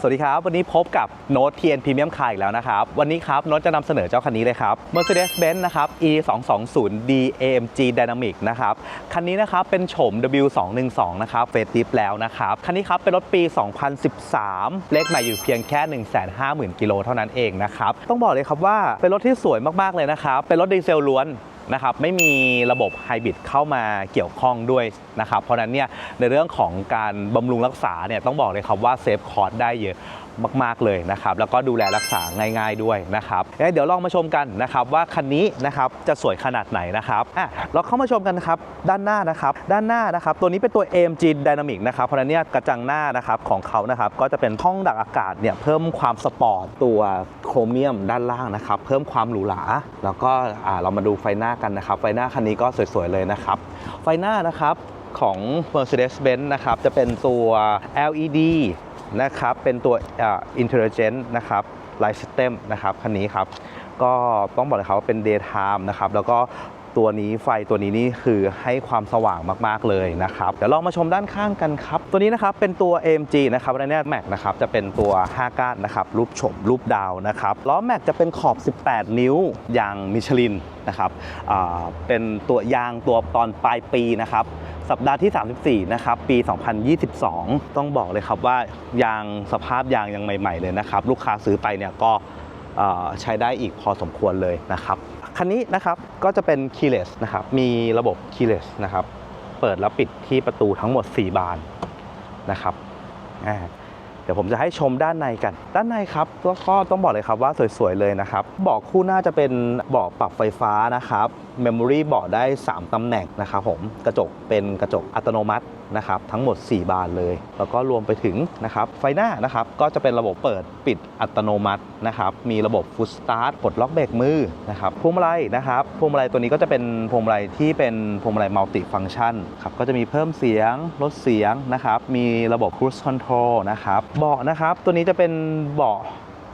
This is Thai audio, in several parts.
สวัสดีครับ วันนี้พบกับโน้ต TN Premium Car อีกแล้วนะครับ วันนี้ครับโน้ตจะนำเสนอเจ้าคันนี้เลยครับ Mercedes-Benz นะครับ E 2 2 0 D AMG Dynamic นะครับ คันนี้นะครับเป็นโฉม W 2 1 2นะครับเฟสติฟแล้วนะครับ คันนี้ครับเป็นรถปี 2013 เลขใหม่อยู่เพียงแค่ 150,000 กิโลเท่านั้นเองนะครับ ต้องบอกเลยครับว่าเป็นรถที่สวยมากๆเลยนะครับ เป็นรถดีเซลล้วน นะครับไม่มีระบบไฮบริดเข้ามาเกี่ยวข้องด้วยนะครับเพราะนั้นเนี่ยในเรื่องของการบำรุงรักษาเนี่ยต้องบอกเลยครับว่าเซฟคอร์สได้เยอะ มาก ๆ เลยนะครับ แล้วก็ดูแลรักษาง่าย ๆด้วยนะครับเดี๋ยวลองมาชมกันนะครับว่าคันนี้นะครับจะสวยขนาดไหนนะครับอะเราเข้ามาชมกันนะครับด้านหน้านะครับ ด้านหน้านะครับ ตัวนี้เป็นตัว AMG Dynamic นะครับเพราะนั้นเนี่ยกระจังหน้านะครับของเขานะครับก็จะเป็นห้องดักอากาศเนี่ยเพิ่มความสปอร์ตตัวโครเมียมด้านล่างนะครับเพิ่มความหรูหราแล้วก็อ่าเรามาดูไฟหน้ากันนะครับไฟหน้าคันนี้ก็สวยๆเลยนะครับไฟหน้านะครับของ Mercedes-Benz นะครับจะเป็นตัว LED นะครับ เป็นตัวอ่า Intelligent นะครับ Light System นะครับคันนี้ครับ ก็ต้องบอกเลยครับว่าเป็น daytime นะครับ แล้วก็ตัวนี้ไฟตัวนี้นี่คือให้ความสว่างมาก ๆ เลยนะครับ เดี๋ยวลองมาชมด้านข้างกันครับ ตัวนี้นะครับเป็นตัว AMG นะครับและเน่แม็กนะครับจะเป็นตัว 5 ก้านนะครับรูปโฉมรูปดาวนะครับล้อแม็กจะเป็นขอบ 18 นิ้วยางมิชลินนะครับเป็นตัวยางตัวตอนปลายปีนะครับ สัปดาห์ที่ 34 นะครับ ปี 2022 ต้องบอกเลยครับว่ายางสภาพยางยังใหม่ ๆ เลยนะครับ ลูกค้าซื้อไปเนี่ยก็ใช้ได้อีกพอสมควรเลยนะครับ คันนี้นะครับก็จะเป็น keyless นะครับ มีระบบ keyless นะครับ เปิดแล้วปิดที่ประตูทั้งหมด 4 บานนะครับอ่า เดี๋ยวผมจะให้ชมด้านในกัน ด้านในครับก็ก็ต้องบอกเลยครับว่าสวยๆเลยนะครับเบาะคู่หน้าจะเป็นเบาะปรับไฟฟ้านะครับเมมโมรี่เบาะได้ 3 ตำแหน่งนะครับผมกระจกเป็นกระจกอัตโนมัตินะครับทั้งหมด 4 บานเลย แล้วก็รวมไปถึงนะครับไฟหน้านะครับก็จะเป็นระบบเปิดปิดอัตโนมัตินะครับมีระบบฟุตสตาร์ทปลดล็อกเบรกมือนะครับพวงมาลัยนะครับพวงมาลัยตัวนี้ก็จะเป็นพวงมาลัยที่เป็นพวงมาลัยมัลติฟังก์ชันครับก็จะมีเพิ่มเสียงลดเสียงนะครับมีระบบ cruise control นะครับเบาะนะครับตัวนี้จะเป็นเบาะ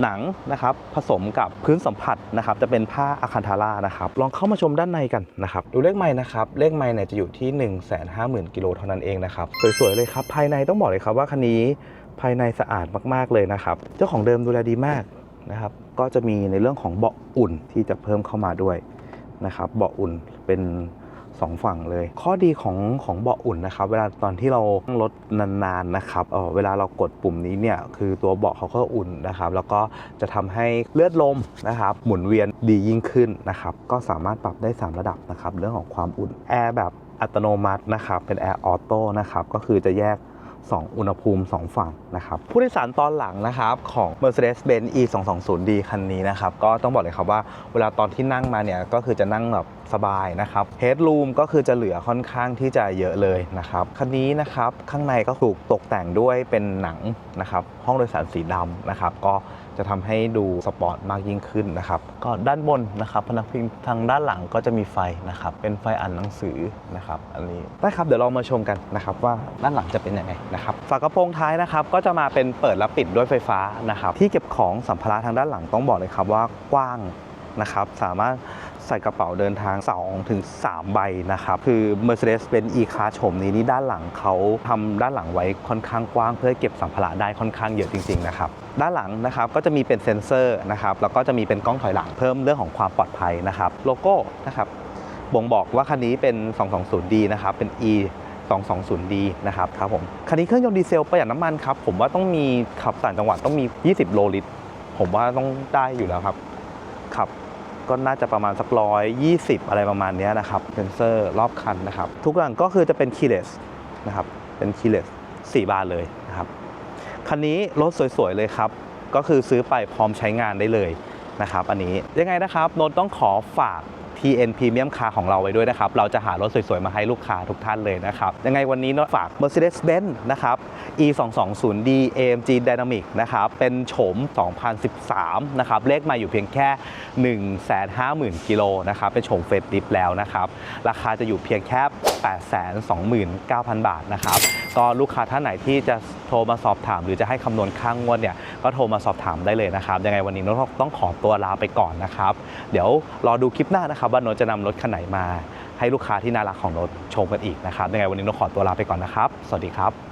หนังนะครับผสมกับพื้นสัมผัสนะครับจะเป็นผ้าอะคันทาร่านะครับลองเข้ามาชมด้านในกันนะครับดูเลขไม้นะครับเลขไม้เนี่ยจะอยู่ที่ 1 5 0 0 0 0กิโลเท่านั้นเองนะครับสวยๆเลยครับภายในต้องบอกเลยครับว่าคันนี้ภายในสะอาดมากๆเลยนะครับเจ้าของเดิมดูแลดีมากนะครับก็จะมีในเรื่องของเบาะอุ่นที่จะเพิ่มเข้ามาด้วยนะครับเบาะอุ่นเป็น สองฝั่งเลย ข้อดีของของเบาะอุ่นนะครับ เวลาตอนที่เรานั่งรถนานๆนะครับเออเวลาเรากดปุ่มนี้เนี่ยคือตัวเบาะเขาก็อุ่นนะครับ แล้วก็จะทำให้เลือดลมนะครับหมุนเวียนดียิ่งขึ้นนะครับก็สามารถปรับได้ 3 ระดับนะครับเรื่องของความอุ่นแอร์แบบอัตโนมัตินะครับเป็นแอร์ออโต้นะครับก็คือจะแยก2 อุณหภูมิ 2 ฝั่งนะครับ ผู้โดยสารตอนหลังนะครับของ Mercedes-Benz E 2 2 0 D คันนี้นะครับ ก็ต้องบอกเลยครับว่าเวลาตอนที่นั่งมาเนี่ย ก็คือจะนั่งแบบ สบายนะครับ Headroom ก็คือจะเหลือค่อนข้างที่จะเยอะเลยนะครับคันนี้นะครับข้างในก็ถูกตกแต่งด้วยเป็นหนังนะครับห้องโดยสารสีดำนะครับก็จะทำให้ดูสปอร์ตมากยิ่งขึ้นนะครับ ก็ด้านบนนะครับพนักพิงทางด้านหลังก็จะมีไฟนะครับ เป็นไฟอ่านหนังสือนะครับ อันนี้ได้ครับเดี๋ยวเรามาชมกันนะครับว่าด้านหลังจะเป็นยังไงนะครับ ฝากระโปรงท้ายนะครับก็จะมาเป็นเปิดและปิดด้วยไฟฟ้านะครับ ที่เก็บของสัมภาระทางด้านหลังต้องบอกเลยครับว่ากว้างนะครับ สามารถ ส่กระเป๋าเดินทาง 2 ถึง 3 ใบนะครับ คือ Mercedes-Benz E-Class โฉมนี้นี่ด้านหลังเขาทำด้านหลังไว้ค่อนข้างกว้าง เพื่อเก็บสัมภาระได้ค่อนข้างเยอะจริงๆนะครับด้านหลังนะครับก็จะมีเป็นเซ็นเซอร์นะครับแล้วก็จะมีเป็นกล้องถอยหลังเพิ่มเรื่องของความปลอดภัยนะครับโลโก้นะครับบ่งบอกว่าคันนี้เป็น 220D นะครับเป็น E 220D นะครับครับผมคันนี้เครื่องยนต์ดีเซลประหยัดน้ำมันครับ ผมว่าต้องมีขับต่างจังหวัดต้องมี 20 โลลิตร ผมว่าต้องได้อยู่แล้วครับ ขับ ก็น่าจะประมาณสักร้อยยี่สิบอะไรประมาณนี้นะครับเซนเซอร์รอบคันนะครับ ทุกอย่างก็คือจะเป็นคีเลสนะครับเป็นคีเลสสี่บานเลยนะครับคันนี้รถสวยๆเลยครับ ก็คือซื้อไปพร้อมใช้งานได้เลยนะครับ อันนี้ยังไงนะครับโนตต้องขอฝาก TN Premium Car ของเราไว้ด้วยนะครับ เราจะหารถสวยๆ มาให้ลูกค้าทุกท่านเลยนะครับ ยังไงวันนี้โนตฝาก Mercedes-Benz นะครับ E 2 2 0 D AMG Dynamic นะครับ เป็นโฉม 2013 นะครับ เลขมาอยู่เพียงแค่ 150,000 กิโลนะครับ เป็นโฉมเฟสติฟแล้วนะครับ ราคาจะอยู่เพียงแค่ 829,000 บาทนะครับ ก็ลูกค้าท่านไหนที่จะ ทรมาสอบถาม หรือจะให้คำนวณค่างวดเนี่ยก็โทรมาสอบถามได้เลยนะครับยังไงวันนี้โน้ตต้องขอตัวลาไปก่อนนะครับ เดี๋ยวรอดูคลิปหน้านะครับว่าโน้ตจะนำรถคันไหนมา ให้ลูกค้าที่น่ารักของโน้ตชมกันอีกนะครับยังไงวันนี้โน้ตขอตัวลาไปก่อนนะครับ สวัสดีครับ